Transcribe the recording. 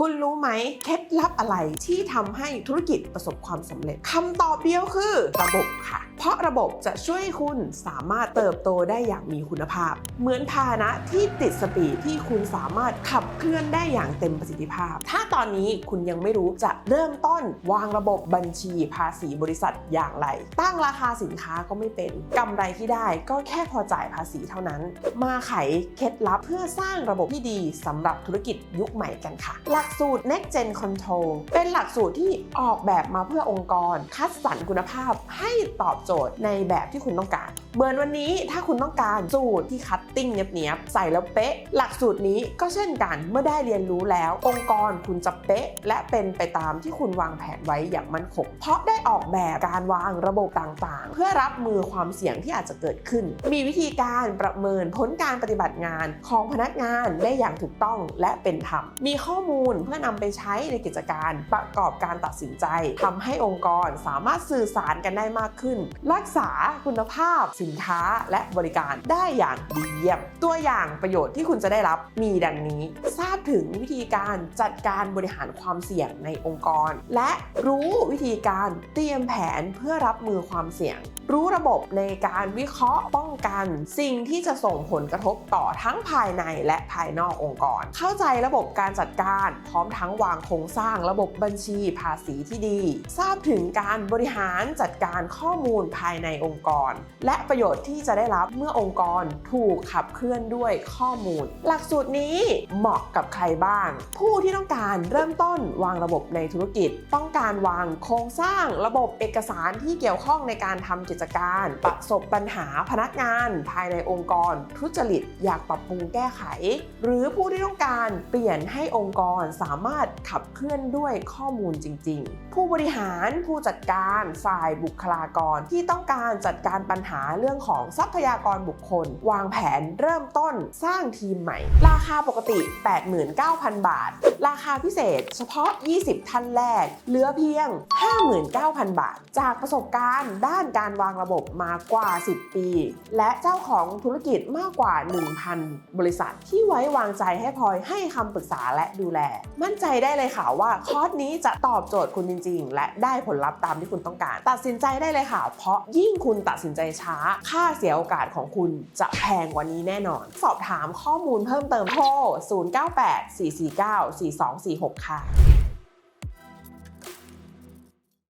คุณรู้ไหมเคล็ดลับอะไรที่ทำให้ธุรกิจประสบความสำเร็จคำตอบเดียวคือระบบค่ะเพราะระบบจะช่วยคุณสามารถเติบโตได้อย่างมีคุณภาพ เหมือนพาหนะที่ติดสปีดที่คุณสามารถขับเคลื่อนได้อย่างเต็มประสิทธิภาพ ถ้าตอนนี้คุณยังไม่รู้จะเริ่มต้นวางระบบบัญชีภาษีบริษัทอย่างไร ตั้งราคาสินค้าก็ไม่เป็นกำไรที่ได้ก็แค่พอจ่ายภาษีเท่านั้น มาไขเคล็ดลับเพื่อสร้างระบบที่ดีสำหรับธุรกิจยุคใหม่กันค่ะ หลักสูตร Next Gen Control เป็นหลักสูตรที่ออกแบบมาเพื่อองค์กร คัดสรรคุณภาพให้ตอบโจทย์ในแบบที่คุณต้องการเหมือนวันนี้ถ้าคุณต้องการสูตรที่คัตติ้งเนียบๆใส่แล้วเป๊ะ หลักสูตรนี้ก็เช่นกันเมื่อได้เรียนรู้แล้ว องค์กรคุณจะเป๊ะ และเป็นไปตามที่คุณวางแผนไว้อย่างมั่นคงเพราะได้ออกแบบการวางระบบต่างๆ เพื่อรับมือความเสี่ยงที่อาจจะเกิดขึ้น มีวิธีการประเมินผลการปฏิบัติงานของพนักงานได้อย่างถูกต้องและเป็นธรรมมีข้อมูลเพื่อนำไปใช้ในกิจการประกอบการตัดสินใจทำให้องค์กรสามารถสื่อสารกันได้มากขึ้นรักษาคุณภาพสินค้าและบริการได้อย่างดีเยี่ยม ตัวอย่างประโยชน์ที่คุณจะได้รับมีดังนี้ ทราบถึงวิธีการจัดการบริหารความเสี่ยงในองค์กร และรู้วิธีการเตรียมแผนเพื่อรับมือความเสี่ยง รู้ระบบในการวิเคราะห์ป้องกัน สิ่งที่จะส่งผลกระทบต่อทั้งภายในและภายนอกองค์กร เข้าใจระบบการจัดการพร้อมทั้งวางโครงสร้างระบบบัญชีภาษีที่ดี ทราบถึงการบริหารจัดการข้อมูลภายในองค์กร และประโยชน์ที่จะได้รับเมื่อองค์กรถูกขับเคลื่อนด้วยข้อมูล หลักสูตรนี้เหมาะกับใครบ้าง ผู้ที่ต้องการเริ่มต้นวางระบบในธุรกิจ ต้องการวางโครงสร้างระบบเอกสารที่เกี่ยวข้องในการทำกิจการ ประสบปัญหาพนักงานภายในองค์กร ทุจริตอยากปรับปรุงแก้ไข หรือผู้ที่ต้องการเปลี่ยนให้องค์กรสามารถขับเคลื่อนด้วยข้อมูลจริง ๆ ผู้บริหารผู้จัดการฝ่ายบุคลากรที่ที่ต้องการจัดการปัญหาเรื่องของทรัพยากรบุคคล วางแผนเริ่มต้นสร้างทีมใหม่ ราคาปกติ 89,000 บาทราคาพิเศษ เฉพาะ 20 ท่านแรก เหลือเพียง 59,000 บาท จากประสบการณ์ด้านการวางระบบมากว่า 10 ปี และเจ้าของธุรกิจมากกว่า 1,000 บริษัทที่ไว้วางใจให้พลอยให้คำปรึกษาและดูแล มั่นใจได้เลยค่ะว่าคอร์สนี้จะตอบโจทย์คุณจริง ๆ และได้ผลลัพธ์ตามที่คุณต้องการ ตัดสินใจได้เลยค่ะ เพราะยิ่งคุณตัดสินใจช้า ค่าเสียโอกาสของคุณจะแพงกว่านี้แน่นอน สอบถามข้อมูลเพิ่มเติมโทร098 449 4246 ค่ะ